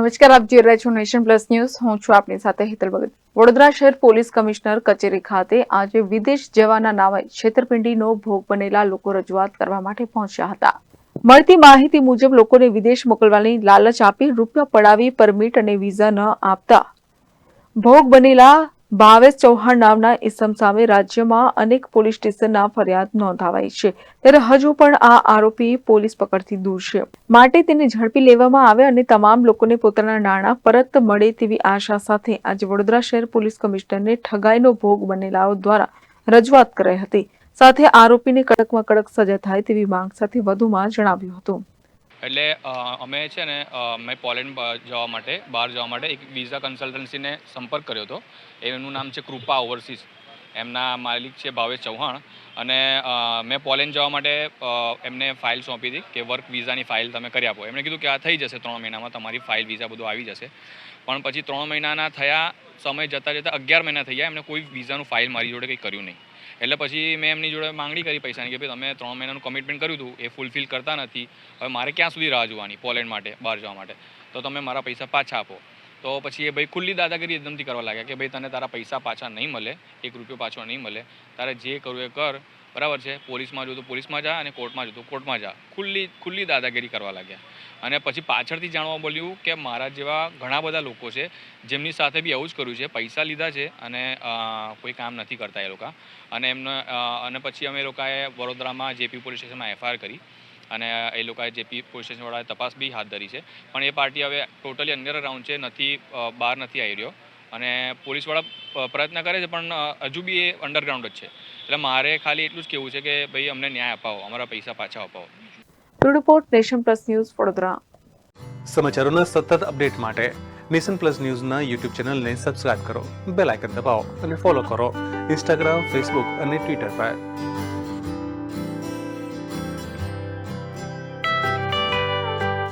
નમસ્કાર, આપ જોઈ રહ્યા છો નેશન પ્લસ ન્યૂઝ. હું છું આપની સાથે હેતલ ભગત. વડોદરા શહેર પોલીસ કમિશનર કચેરી ખાતે આજે વિદેશ જવાના નામે છેતરપિંડીનો ભોગ બનેલા લોકો રજૂઆત કરવા માટે પહોંચ્યા હતા. મળતી માહિતી મુજબ, લોકોને વિદેશ મોકલવાની લાલચ આપી રૂપિયા પડાવી પરમિટ અને વિઝા ન આપતા ભોગ બનેલા ભાવેશ ચૌહાણ નામના ઇસમ સામે રાજ્યમાં અનેક પોલીસ સ્ટેશનના ફરિયાદ નોંધાવાઈ છે. ત્યારે હજુ પણ આ આરોપી પોલીસ પકડથી દૂર છે. માટે તેને ઝડપી લેવામાં આવે અને તમામ લોકોને પોતાના નાણાં પરત મળે તેવી આશા સાથે આજે વડોદરા શહેર પોલીસ કમિશનરને ઠગાઈનો ભોગ બનેલાઓ દ્વારા રજૂઆત કરાઈ હતી. સાથે આરોપીને કડકમાં કડક સજા થાય તેવી માંગ સાથે વધુમાં જણાવ્યું હતું. એટલે અમે છે ને મેં પોલેન્ડ જવા માટે, બહાર જવા માટે એક વિઝા કન્સલ્ટન્સીને સંપર્ક કર્યો હતો. એનું નામ છે કૃપા ઓવરસીઝ. એમના માલિક છે ભાવેશ ચૌહાણ. અને મેં પોલેન્ડ જવા માટે એમને ફાઇલ સોંપી હતી કે વર્ક વિઝાની ફાઇલ તમે કરી આપો. એમણે કીધું કે આ થઈ જશે ત્રણ મહિનામાં, તમારી ફાઇલ, વિઝા બધું આવી જશે. પણ પછી ત્રણ મહિનાના થયા, સમય જતાં જતાં અગિયાર મહિના થઈ ગયા એમને કોઈ વિઝાનું ફાઇલ મારી જોડે કંઈ કર્યું નહીં. એટલે પછી મેં એમની જોડે માંગણી કરી પૈસાની કે ભાઈ તમે ત્રણ મહિનાનું કમિટમેન્ટ કર્યું હતું, એ ફૂલફિલ કરતા નથી. હવે મારે ક્યાં સુધી રાહ જોવાની પોલેન્ડ માટે, બહાર જવા માટે? તો તમે મારા પૈસા પાછા આપો. તો પછી એ ભાઈ ખુલ્લી દાદાગીરી એકદમથી કરવા લાગ્યા કે ભાઈ તને તારા પૈસા પાછા નહીં મળે, એક રૂપિયો પાછો નહીં મળે. તારે જે કરવું એ કર. બરાબર છે? પોલીસમાં જો તો પોલીસમાં જા અને કોર્ટમાં જો તો કોર્ટમાં જા. ખુલ્લી ખુલ્લી દાદાગીરી કરવા લાગ્યા. અને પછી પાછળથી જાણવા મળ્યું કે મારા જેવા ઘણા બધા લોકો છે, જેમની સાથે બી આવું જ કર્યું છે, પૈસા લીધા છે અને કોઈ કામ નથી કરતા એ લોકો. અને એમને અને પછી અમે લોકોએ વડોદરામાં જેપી પોલીસ સ્ટેશનમાં એફઆઈઆર કરી. અને એ લોકોએ જેપી પોલીસ સ્ટેશનવાળાએ તપાસ બી હાથ ધરી છે. પણ એ પાર્ટી હવે ટોટલી અંડરગ્રાઉન્ડ છે નથી બહાર નથી આવી રહ્યો. અને પોલીસવાળા પ્રયત્ન કરે છે પણ હજુ બી એ અંડરગ્રાઉન્ડ જ છે. એટલે મારે ખાલી એટલું જ કહેવું છે કે ભાઈ અમને ન્યાય અપાવો અમારા પૈસા પાછા અપાવો. Report nation plus news Vadodara. સમાચારોના સતત અપડેટ માટે નેશન પ્લસ ન્યૂઝના યુટ્યુબ ચેનલને સબસ્ક્રાઇબ કરો બેલ આઇકન દબાવો અને ફોલો કરો. ઇન્સ્ટાગ્રામ ફેસબુક અને ટ્વિટર પર.